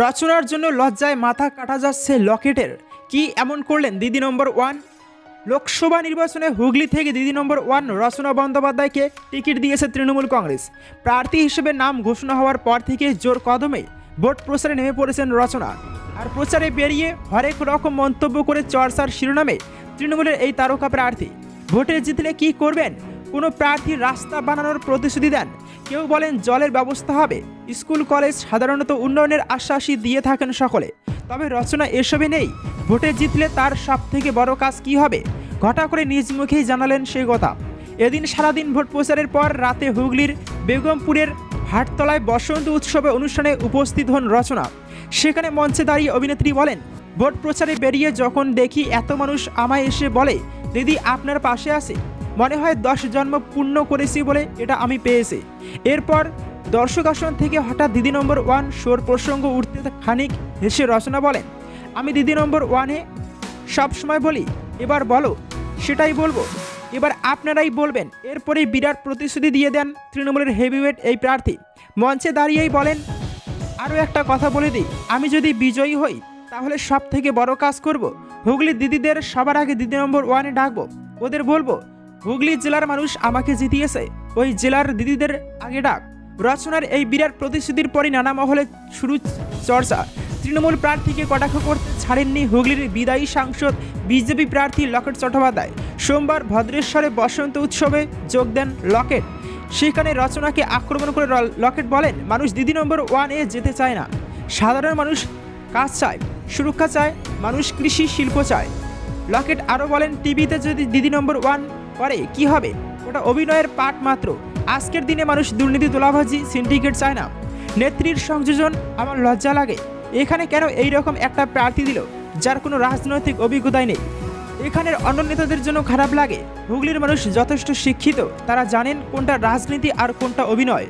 রচনার জন্য লজ্জায় মাথা কাটা যাচ্ছে লকেটের। কি এমন করলেন দিদি নম্বর ওয়ান? লোকসভা নির্বাচনে হুগলি থেকে দিদি নম্বর ওয়ান রচনা বন্দ্যোপাধ্যায়কে টিকিট দিয়েছে তৃণমূল কংগ্রেস। প্রার্থী হিসেবে নাম ঘোষণা হওয়ার পর থেকে জোর কদমে ভোট প্রচারে নেমে পড়েছেন রচনা। আর প্রচারে বেরিয়ে হরেক রকম মন্তব্য করে চর্চার শিরোনামে তৃণমূলের এই তারকা প্রার্থী। ভোটে জিতলে কি করবেন? কোনো প্রার্থী রাস্তা বানানোর প্রতিশ্রুতি দেন। কেউ বলেন জলের ব্যবস্থা হবে। স্কুল, কলেজ সাধারণত উন্নয়নের আশ্বাসই দিয়ে থাকেন সকলে। তবে রচনা এসবে নেই। ভোটে জিতলে তার সব থেকে বড় কাজ কি হবে? ঘটা করে নিজ মুখেই জানালেন সেই কথা। এদিন সারাদিন ভোট প্রচারের পর রাতে হুগলির বেগমপুরের হাটতলায় বসন্ত উৎসবে অনুষ্ঠানে উপস্থিত হন রচনা। সেখানে মঞ্চে দাঁড়িয়ে অভিনেত্রী বলেন, ভোট প্রচারে বেরিয়ে যখন দেখি এত মানুষ আমায় এসে বলে, দিদি, আপনার পাশে আছে মনে হয় দশ জন্ম পূর্ণ করেছি বলে এটা আমি পেয়েছি। এরপর দর্শক আসন থেকে হঠাৎ দিদি নম্বর ওয়ান শোর প্রসঙ্গ উঠতে খানিক হেসে রচনা বলেন, আমি দিদি নম্বর ওয়ানে সবসময় বলি, এবার বলো, সেটাই বলব। এবার আপনারাই বলবেন। এরপরেই বিরাট প্রতিশ্রুতি দিয়ে দেন তৃণমূলের হেভিওয়েট এই প্রার্থী। মঞ্চে দাঁড়িয়েই বলেন, আরও একটা কথা বলে দিই, আমি যদি বিজয়ী হই, তাহলে সব থেকে বড় কাজ করব। হুগলির দিদিদের সবার আগে দিদি নম্বর ওয়ানে ডাকবো। ওদের বলব হুগলি জেলার মানুষ আমাকে জিতিয়েছে। ওই জেলার দিদিদের আগে ডাক। রচনার এই বিরাট প্রতিশ্রুতির পরই নানা মহলে শুরু চর্চা। তৃণমূল প্রার্থীকে কটাক্ষ করতে ছাড়েননি হুগলির বিদায়ী সাংসদ, বিজেপি প্রার্থী লকেট চট্টোপাধ্যায়। সোমবার ভদ্রেশ্বরে বসন্ত উৎসবে যোগ দেন লকেট। সেখানে রচনাকে আক্রমণ করে লকেট বলেন, মানুষ দিদি নম্বর ওয়ানে যেতে চায় না। সাধারণ মানুষ কাজ চায়, সুরক্ষা চায়, মানুষ কৃষি শিল্প চায়। লকেট আরও বলেন, টিভিতে যদি দিদি নম্বর ওয়ান করে কি হবে? ওটা অভিনয়ের পাঠ মাত্র। আজকের দিনে মানুষ দুর্নীতি, তোলাভাজি সিন্ডিকেট চায় না। নেত্রীর সংযোজন আমার লজ্জা লাগে। এখানে কেন এই রকম একটা প্রার্থী দিল, যার কোনো রাজনৈতিক অভিজ্ঞতাই নেই? এখানের অন্য নেতাদের জন্য খারাপ লাগে। হুগলির মানুষ যথেষ্ট শিক্ষিত। তারা জানেন কোনটা রাজনীতি আর কোনটা অভিনয়।